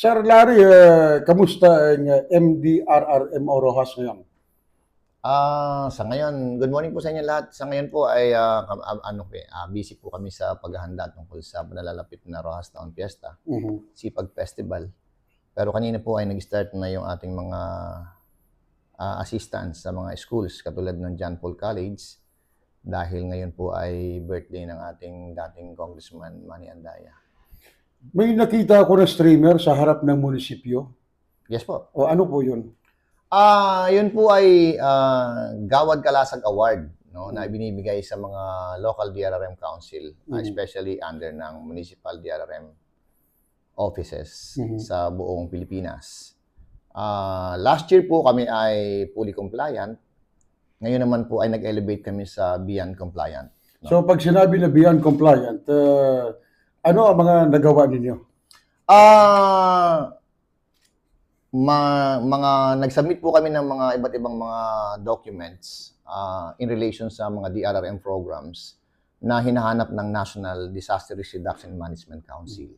Sir Larry, uh, kamusta ang uh, MDRRMO Rojas ngayon? Ah, sa ngayon, good morning po sa inyo lahat. Sa ngayon po ay ah, kam- ah, ano po, eh, ah, busy po kami sa paghahanda tungkol sa nalalapit na Rojas Town Fiesta, Mhm. Sipag Festival. Pero kanina po ay nag-start na yung ating mga ah, assistants sa mga schools katulad ng John Paul College dahil ngayon po ay birthday ng ating dating Congressman Manny Andaya. May nakita ako na streamer sa harap ng munisipyo. Yes po. O ano po yun? Ah, yun po ay ah, Gawad Kalasag Award no na binibigay sa mga local DRRM council, ah, Mhm. especially under ng municipal DRRM offices Mhm. sa buong Pilipinas. Ah, last year po kami ay fully compliant. Ngayon naman po ay nag-elevate kami sa beyond compliant. So pag sinabi na beyond compliant, uh, ano ang mga nagawa ninyo? Ah, ma- mga nag-submit po kami ng mga iba't ibang mga documents ah, in relation sa mga DRRM programs na hinahanap ng National Disaster Risk Reduction Management Council.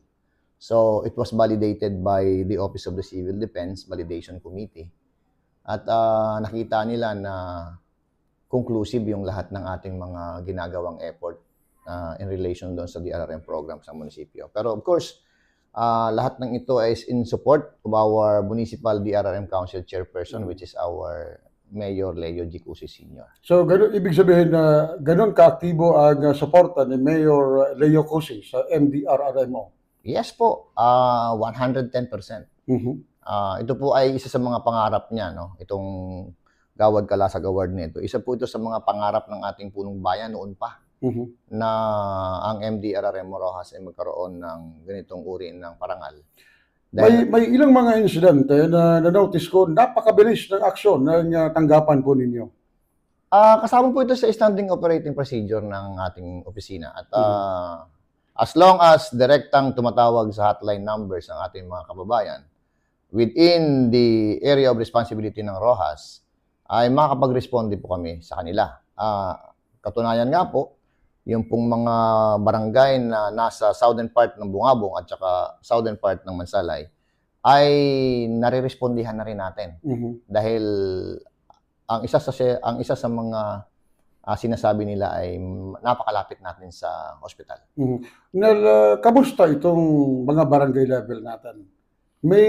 So, it was validated by the Office of the Civil Defense Validation Committee. At ah, nakita nila na conclusive yung lahat ng ating mga ginagawang effort ah, in relation doon sa DRRM program sa munisipyo. Pero of course, Ah, lahat ng ito is in support of our Municipal DRRM Council Chairperson, which is our Mayor Leo G. Cusi Sr. So ganun, ibig sabihin na ganun kaaktibo ang uh, suporta ni Mayor Leo Cusi sa MDRRMO. Yes po, ah 110%. Mhm. Ah, ito po ay isa sa mga pangarap niya, no? Itong Gawad Kalasag Award nito. Isa po ito sa mga pangarap ng ating punong bayan noon pa Mhm. na ang MDRRM Rojas ay magkaroon ng ganitong uri ng parangal. May, may ilang mga insidente na na-notice ko, napakabilis ng aksyon ng uh, tanggapan po ninyo. Ah, kasama po ito sa standing operating procedure ng ating opisina. At ah, as long as direktang tumatawag sa hotline numbers ng ating mga kababayan within the area of responsibility ng ROHAS, ay makakapag-responde po kami sa kanila. Ah, katunayan nga po, yung pong mga barangay na nasa southern part ng Bungabong at saka southern part ng Mansalay ay nare-respondihan na rin natin Mhm. dahil ang isa sa ang isa sa mga ah, sinasabi nila ay napakalapit natin sa hospital. Mhm. Nel, uh, kamusta itong mga barangay level natin? May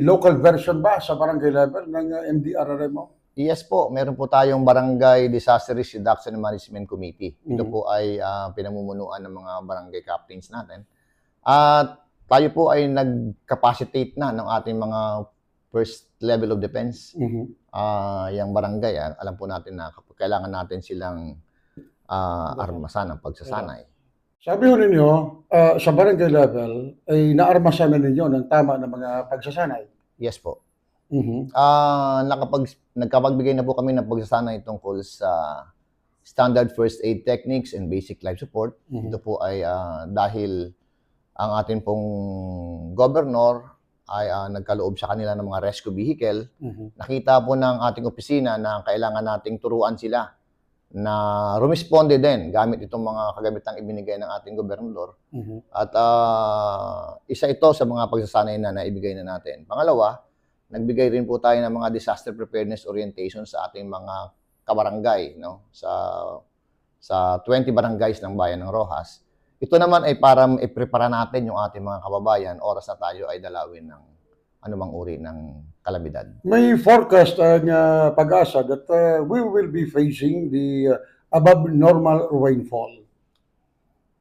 local version ba sa barangay level ng uh, MDRRMO? Yes po, meron po tayong Barangay Disaster Risk Reduction and Management Committee. Ito Mhm. po ay ah, pinamumunuan ng mga barangay captains natin. At tayo po ay nag-capacitate na ng ating mga first level of defense. Mhm. Ah, yung barangay, ah, alam po natin na kailangan natin silang ah, armasan ng pagsasanay. Sabi ho ninyo, uh, sa barangay level, ay naarmasan na ninyo ng tama ng mga pagsasanay. Yes po. Mhm. Ah, nakapag nagkapagbigay na po kami ng pagsasanay tungkol sa standard first aid techniques and basic life support. Mhm. Ito po ay ah, dahil ang ating pong governor ay ah, nagkaloob sa kanila ng mga rescue vehicle. Mhm. Nakita po ng ating opisina na kailangan nating turuan sila na rumisponde din gamit itong mga kagamitang ibinigay ng ating gobernador. Mhm. At ah, isa ito sa mga pagsasanay na naibigay na natin. Pangalawa, nagbigay rin po tayo ng mga disaster preparedness orientation sa ating mga kabarangay no sa sa 20 barangays ng bayan ng Rojas. Ito naman ay para i-prepare natin yung ating mga kababayan oras na tayo ay dalawin ng anumang uri ng kalamidad. May forecast ang uh, pag-asa that uh, we will be facing the uh, above normal rainfall.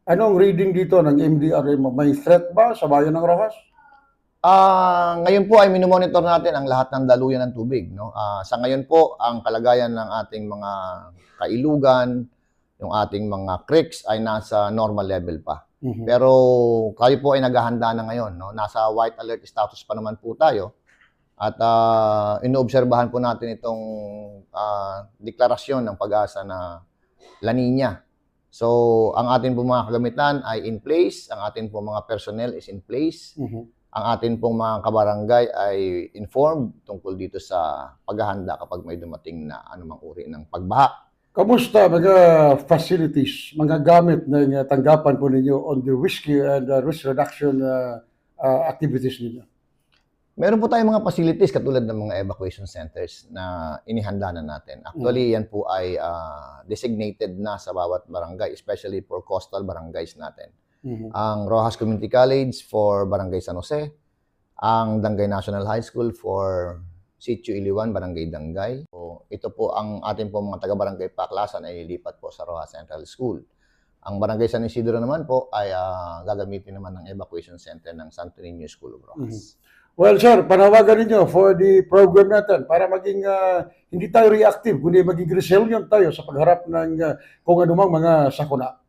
Anong reading dito ng MDRM? May threat ba sa bayan ng Rojas? Ah, ngayon po ay minomonitor natin ang lahat ng daluyan ng tubig, no? Ah, sa ngayon po, ang kalagayan ng ating mga kailugan, yung ating mga creeks ay nasa normal level pa. Mhm. Pero kayo po ay naghahanda na ngayon, no? Nasa white alert status pa naman po tayo. At ah, inoobserbahan po natin itong ah, deklarasyon ng pag-asa na La Nina. So, ang ating po mga kagamitan ay in place, ang ating po mga personnel is in place Mhm. Ang atin pong mga kabarangay ay informed tungkol dito sa paghahanda kapag may dumating na anumang uri ng pagbaha. Kamusta mga facilities, mga gamit na tanggapan po ninyo on the whiskey and uh, risk reduction uh, uh, activities ninyo? Meron po tayong mga facilities katulad ng mga evacuation centers na inihanda na natin. Actually, yan po ay ah, designated na sa bawat barangay, especially for coastal barangays natin. Mhm. Ang Rojas Community College for Barangay San Jose, ang Dangay National High School for Sitio Iliwan, Barangay Dangay. So, ito po ang ating po mga taga-barangay Paklasan ay lilipat po sa Rojas Central School. Ang Barangay San Isidro naman po ay ah, gagamitin naman ng evacuation center ng Santo Niño School of Rojas. Well, sir, panawagan ninyo for the program natin para maging ah, hindi tayo reactive, kundi maging resilient tayo sa pagharap ng ah, kung anumang mga sakuna.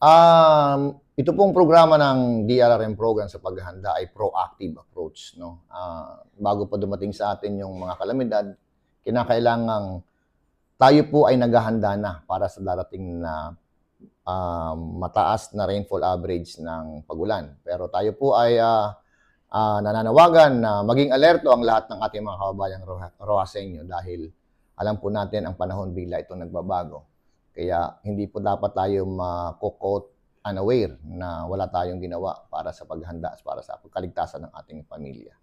Um, ito pong programa ng DRRM program sa paghahanda ay proactive approach. No? Ah, bago pa dumating sa atin yung mga kalamidad, kinakailangang tayo po ay naghahanda na para sa darating na ah, mataas na rainfall average ng pagulan. Pero tayo po ay ah, ah, nananawagan na maging alerto ang lahat ng ating mga kababayang Rojaseño dahil alam po natin ang panahon bigla itong nagbabago. Kaya hindi po dapat tayo makukot unaware na wala tayong ginawa para sa paghanda, para sa pagkaligtasan ng ating pamilya.